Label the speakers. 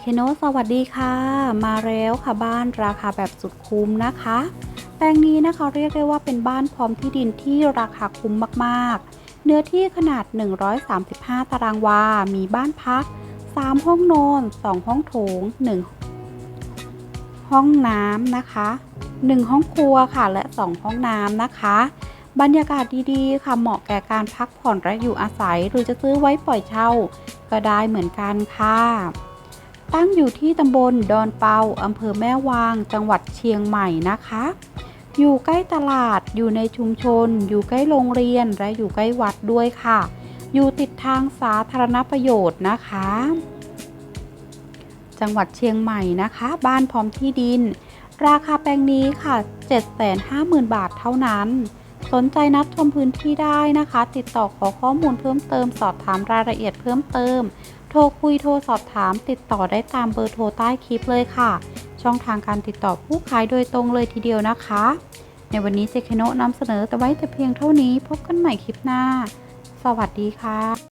Speaker 1: เคโนสวัสดีค่ะ มาแล้วค่ะบ้านราคาแบบสุดคุ้มนะคะ แปลงนี้นะคะเรียกได้ว่าเป็นบ้านพร้อมที่ดินที่ราคาคุ้มมากๆ เนื้อที่ขนาด 135 ตารางวา มีบ้านพัก 3 ห้องนอน 2 ห้องโถง 1 ห้องน้ำนะคะ 1 ห้องครัวค่ะ และ 2 ห้องน้ำนะคะ บรรยากาศดีๆ ค่ะเหมาะแก่การพักผ่อนและอยู่อาศัย หรือจะซื้อไว้ปล่อยเช่า ก็ได้เหมือนกันค่ะ ตั้งอยู่ที่ตำบลดอนเปาอำเภอแม่วาง จังหวัดเชียงใหม่นะคะ อยู่ใกล้ตลาด อยู่ในชุมชน อยู่ใกล้โรงเรียน และอยู่ใกล้วัดด้วยค่ะ อยู่ติดทางสาธารณประโยชน์นะคะ จังหวัดเชียงใหม่นะคะ บ้านพร้อมที่ดิน ราคาแปลงนี้ค่ะ 750,000 บาทเท่านั้น สนใจนัดชมพื้นที่ได้นะคะ ติดต่อขอข้อมูลเพิ่มเติม สอบถามรายละเอียดเพิ่มเติม โทรคุยโทรสอบถามติดต่อได้ตามเบอร์โทรใต้คลิปเลยค่ะ ช่องทางการติดต่อผู้ขายโดยตรงเลยทีเดียวนะคะ ในวันนี้เจคโนะนำเสนอแต่ไว้แต่เพียงเท่านี้พบกันใหม่คลิปหน้า สวัสดีค่ะ